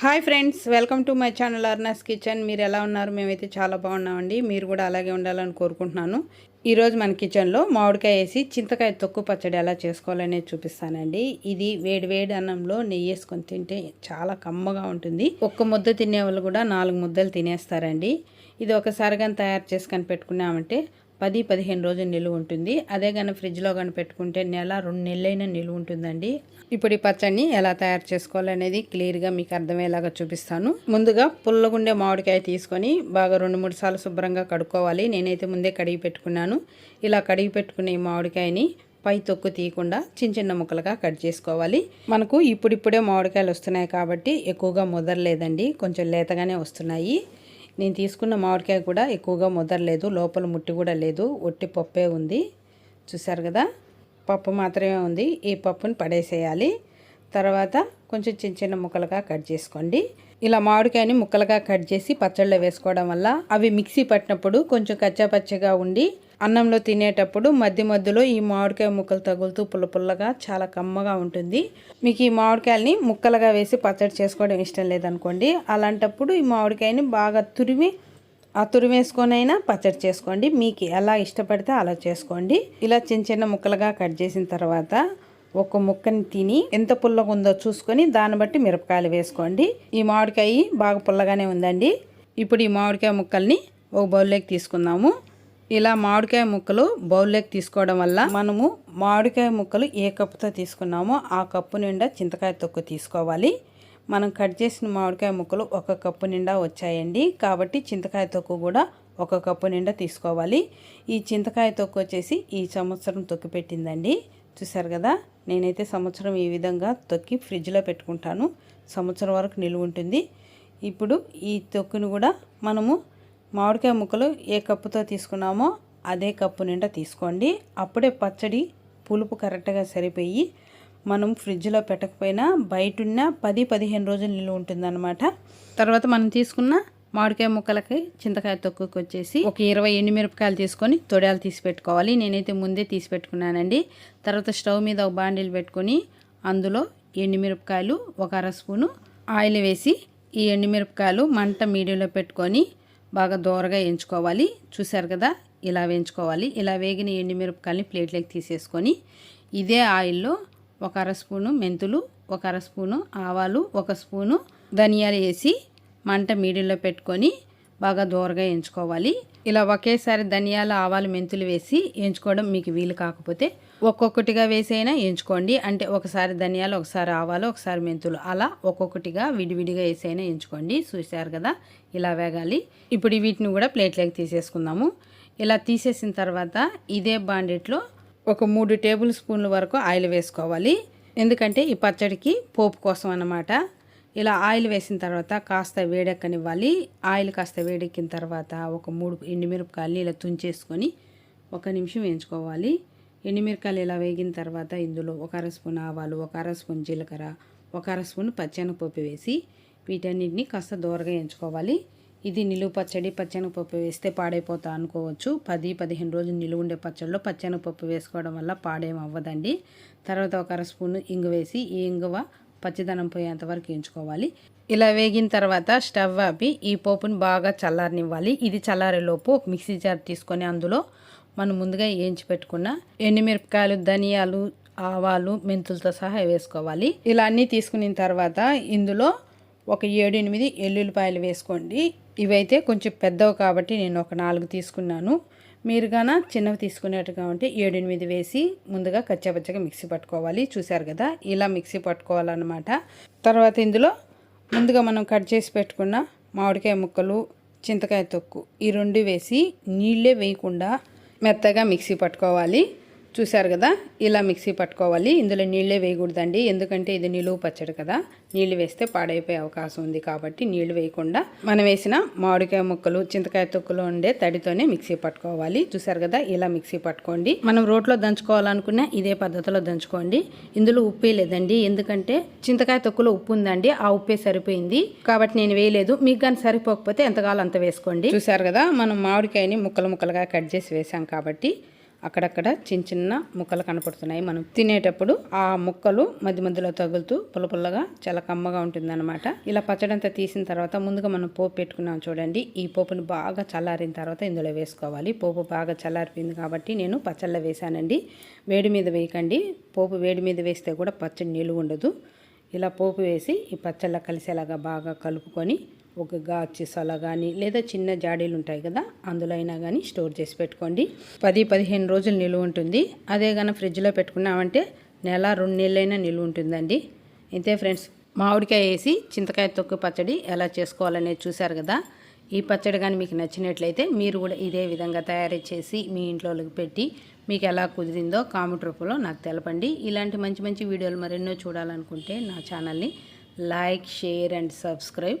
Hi friends welcome to my channel Arna's kitchen. మీరు ఎలా ఉన్నారు? మేమైతే చాలా బాగున్నామండి. మీరు కూడా అలాగే ఉండాలని కోరుకుంటున్నాను. ఈరోజు మన కిచెన్లో మామిడికాయ వేసి చింతకాయ తొక్కు పచ్చడి ఎలా చేసుకోవాలనేది చూపిస్తానండి. ఇది వేడి వేడి అన్నంలో నెయ్యి వేసుకొని తింటే చాలా కమ్మగా ఉంటుంది. ఒక్క ముద్ద తినే వాళ్ళు కూడా నాలుగు ముద్దలు తినేస్తారండి. ఇది ఒకసారిగా తయారు చేసుకొని పెట్టుకున్నామంటే పది పదిహేను రోజులు నిలువ ఉంటుంది. అదే కానీ ఫ్రిడ్జ్లో కానీ పెట్టుకుంటే నెల రెండు నెలలైనా నిలువ ఉంటుందండి. ఇప్పుడు ఈ పచ్చడిని ఎలా తయారు చేసుకోవాలనేది క్లియర్గా మీకు అర్థమయ్యేలాగా చూపిస్తాను. ముందుగా పుల్లగుండే మామిడికాయ తీసుకొని బాగా రెండు మూడు సార్లు శుభ్రంగా కడుక్కోవాలి. నేనైతే ముందే కడిగి పెట్టుకున్నాను. ఇలా కడిగి పెట్టుకునే మామిడికాయని పై తొక్కు తీయకుండా చిన్న చిన్న ముక్కలుగా కట్ చేసుకోవాలి. మనకు ఇప్పుడిప్పుడే మామిడికాయలు వస్తున్నాయి కాబట్టి ఎక్కువగా ముదరలేదండి. కొంచెం లేతగానే వస్తున్నాయి. నేను తీసుకున్న మామిడికాయ కూడా ఎక్కువగా ముదరలేదు లోపల ముట్టి కూడా లేదు ఒట్టి పప్పే ఉంది. చూసారు కదా? పప్పు మాత్రమే ఉంది. ఈ పప్పుని పడేసేయాలి. తర్వాత కొంచెం చిన్న చిన్న ముక్కలుగా కట్ చేసుకోండి. ఇలా మామిడికాయని ముక్కలుగా కట్ చేసి పచ్చళ్ళలో వేసుకోవడం వల్ల అవి మిక్సీ పట్టినప్పుడు కొంచెం కచ్చాపచ్చగా ఉండి అన్నంలో తినేటప్పుడు మధ్య మధ్యలో ఈ మామిడికాయ ముక్కలు తగులుతూ పుల్ల పుల్లగా చాలా కమ్మగా ఉంటుంది. మీకు ఈ మామిడికాయలని ముక్కలుగా వేసి పచ్చడి చేసుకోవడం ఇష్టం లేదనుకోండి. అలాంటప్పుడు ఈ మామిడికాయని బాగా తురిమి ఆ తురిమేసుకొనైనా పచ్చడి చేసుకోండి. మీకు ఎలా ఇష్టపడితే అలా చేసుకోండి. ఇలా చిన్న చిన్న ముక్కలుగా కట్ చేసిన తర్వాత ఒక ముక్కని తిని ఎంత పుల్లగా ఉందో చూసుకొని దాన్ని బట్టి మిరపకాయలు వేసుకోండి. ఈ మామిడికాయ బాగా పుల్లగానే ఉందండి. ఇప్పుడు ఈ మామిడికాయ ముక్కల్ని ఒక బౌల్లోకి తీసుకుందాము. ఇలా మామిడికాయ ముక్కలు బౌల్లోకి తీసుకోవడం వల్ల మనము మామిడికాయ ముక్కలు ఏ కప్పుతో తీసుకున్నామో ఆ కప్పు నిండా చింతకాయ తొక్కు తీసుకోవాలి. మనం కట్ చేసిన మామిడికాయ ముక్కలు ఒక కప్పు నిండా వచ్చాయండి. కాబట్టి చింతకాయ తొక్కు కూడా ఒక కప్పు నిండా తీసుకోవాలి. ఈ చింతకాయ తొక్కు వచ్చేసి ఈ సంవత్సరం తొక్కు పెట్టిందండి. చూసారు కదా? నేనైతే సంవత్సరం ఈ విధంగా తొక్కి ఫ్రిడ్జ్లో పెట్టుకుంటాను. సంవత్సరం వరకు నిలువ ఉంటుంది. ఇప్పుడు ఈ తొక్కును కూడా మనము మామిడికాయ ముక్కలు ఏ కప్పుతో తీసుకున్నామో అదే కప్పు నిండా తీసుకోండి. అప్పుడే పచ్చడి పులుపు కరెక్ట్గా సరిపోయి మనం ఫ్రిడ్జ్లో పెట్టకపోయినా బయటున్న పది పదిహేను రోజులు నిలువ ఉంటుందన్నమాట. తర్వాత మనం తీసుకున్న మామిడికాయ ముక్కలకి చింతకాయ తొక్కుకి వచ్చేసి ఒక ఇరవై ఎండుమిరపకాయలు తీసుకొని తొడాలు తీసి పెట్టుకోవాలి. నేనైతే ముందే తీసి పెట్టుకున్నానండి. తర్వాత స్టవ్ మీద ఒక బాండీలు పెట్టుకొని అందులో ఎండుమిరపకాయలు ఒక అర స్పూను ఆయిల్ వేసి ఈ ఎండుమిరపకాయలు మంట మీడియంలో పెట్టుకొని బాగా దోరగా వేయించుకోవాలి చూసారు కదా? ఇలా వేయించుకోవాలి. ఇలా వేగిన ఎండుమిరపకాయలని ప్లేట్లోకి తీసేసుకొని ఇదే ఆయిల్లో ఒక అర స్పూను మెంతులు ఒక అర స్పూను ఆవాలు ఒక స్పూను ధనియాలు వేసి మంట మీడియంలో పెట్టుకొని బాగా దూరగా వేయించుకోవాలి ఇలా ఒకేసారి ధనియాలు ఆవాలు మెంతులు వేసి వేయించుకోవడం మీకు వీలు కాకపోతే ఒక్కొక్కటిగా వేసైనా ఎంచుకోండి. వేయించుకోండి అంటే ఒకసారి ధనియాలు ఒకసారి ఆవాలు ఒకసారి మెంతులు అలా ఒక్కొక్కటిగా విడివిడిగా వేసి అయినా వేయించుకోండి చూశారు కదా? ఇలా వేగాలి. ఇప్పుడు వీటిని కూడా ప్లేట్లోకి తీసేసుకుందాము. ఇలా తీసేసిన తర్వాత ఇదే బాండెట్లో ఒక మూడు టేబుల్ స్పూన్ల వరకు ఆయిల్ వేసుకోవాలి. ఎందుకంటే ఈ పచ్చడికి పోపు కోసం అన్నమాట. ఇలా ఆయిల్ వేసిన తర్వాత కాస్త వేడెక్కనివ్వాలి. ఆయిల్ కాస్త వేడెక్కిన తర్వాత ఒక మూడు ఎండుమిరపకాయలు ఇలా తుంచేసుకొని ఒక నిమిషం వేయించుకోవాలి. ఎండుమిరపకాయలు ఇలా వేగిన తర్వాత ఇందులో ఒక అర స్పూన్ ఆవాలు ఒక అర స్పూన్ జీలకర్ర ఒక అర స్పూన్ పచ్చెనగపప్పు వేసి వీటన్నిటిని కాస్త దూరగా వేయించుకోవాలి. ఇది నిలువ పచ్చడి పచ్చెనగపప్పు వేస్తే పాడైపోతా అనుకోవచ్చు. పది పదిహేను రోజులు నిలువ ఉండే పచ్చడిలో పచ్చెనగపప్పు వేసుకోవడం వల్ల పాడేం అవ్వదండి తర్వాత ఒక అర స్పూన్ ఇంగు వేసి ఈ ఇంగువ పచ్చిదనం పోయేంతవరకు వేయించుకోవాలి ఇలా వేగిన తర్వాత స్టవ్ ఆపి ఈ పోపుని బాగా చల్లారనివ్వాలి. ఇది చల్లారేలోపు ఒక మిక్సీ జార్ తీసుకొని అందులో మనం ముందుగా వేయించి పెట్టుకున్న ఎండుమిరపకాయలు ధనియాలు ఆవాలు మెంతులతో సహా వేసుకోవాలి. ఇలా అన్నీ తీసుకున్న తర్వాత ఇందులో ఒక ఏడు ఎనిమిది ఎల్లుల్లిపాయలు వేసుకోండి. ఇవైతే కొంచెం పెద్దవి కాబట్టి నేను ఒక నాలుగు తీసుకున్నాను. మీరు గాన చిన్నవి తీసుకునేట్టుగా ఉంటే ఏడెనిమిది వేసి ముందుగా కచ్చాపచ్చగా మిక్సీ పట్టుకోవాలి. చూశారు కదా? ఇలా మిక్సీ పట్టుకోవాలన్నమాట. తర్వాత ఇందులో ముందుగా మనం కట్ చేసి పెట్టుకున్న మామిడికాయ ముక్కలు చింతకాయ తొక్కు ఈ రెండు వేసి నీళ్ళే వేయకుండా మెత్తగా మిక్సీ పట్టుకోవాలి. చూశారు కదా? ఇలా మిక్సీ పట్టుకోవాలి. ఇందులో నీళ్ళే వేయకూడదండి. ఎందుకంటే ఇది నిలువు పచ్చడి కదా. నీళ్ళు వేస్తే పాడైపోయే అవకాశం ఉంది కాబట్టి నీళ్ళు వేయకుండా మనం వేసిన మామిడికాయ ముక్కలు చింతకాయ తొక్కులు ఉండే తడితోనే మిక్సీ పట్టుకోవాలి. చూసారు కదా? ఇలా మిక్సీ పట్టుకోండి. మనం రోట్లో దంచుకోవాలనుకున్న ఇదే పద్ధతిలో దంచుకోండి. ఇందులో ఉప్పే లేదండి. ఎందుకంటే చింతకాయ తొక్కులో ఉప్పు ఉందండి. ఆ ఉప్పే సరిపోయింది. కాబట్టి నేను వేయలేదు. మీకు కానీ సరిపోకపోతే ఎంతకాలం అంత వేసుకోండి. చూసారు కదా? మనం మామిడికాయని ముక్కలు ముక్కలుగా కట్ చేసి వేసాం కాబట్టి అక్కడక్కడ చిన్న చిన్న ముక్కలు కనపడుతున్నాయి. మనం తినేటప్పుడు ఆ ముక్కలు మధ్య మధ్యలో తగులుతూ పులపుల్లగా చాలా కమ్మగా ఉంటుందన్నమాట. ఇలా పచ్చడి అంతా తీసిన తర్వాత ముందుగా మనం పోపు పెట్టుకున్నాం చూడండి. ఈ పోపుని బాగా చల్లారిన తర్వాత ఇందులో వేసుకోవాలి. పోపు బాగా చల్లారిపోయింది కాబట్టి నేను పచ్చళ్ళ వేసానండి వేడి మీద వేయకండి. పోపు వేడి మీద వేస్తే కూడా పచ్చడి నిలువ ఉండదు. ఇలా పోపు వేసి ఈ పచ్చళ్ళ కలిసేలాగా బాగా కలుపుకొని ఒక గాచి సొల కానీ లేదా చిన్న జాడీలు ఉంటాయి కదా అందులో అయినా కానీ స్టోర్ చేసి పెట్టుకోండి. పది పదిహేను రోజులు నిలువ ఉంటుంది. అదే కానీ ఫ్రిడ్జ్లో పెట్టుకున్నామంటే నెల రెండు నెలలైనా నిలువ ఉంటుందండి. ఇంతే ఫ్రెండ్స్ మామిడికాయ వేసి చింతకాయ తొక్కు పచ్చడి ఎలా చేసుకోవాలనేది చూశారు కదా? ఈ పచ్చడి కానీ మీకు నచ్చినట్లయితే మీరు కూడా ఇదే విధంగా తయారు చేసి మీ ఇంట్లోకి పెట్టి మీకు ఎలా కుదిరిందో కామెంట్ రూపంలో నాకు తెలపండి. ఇలాంటి మంచి మంచి వీడియోలు మరెన్నో చూడాలనుకుంటే నా ఛానల్ని like share and subscribe.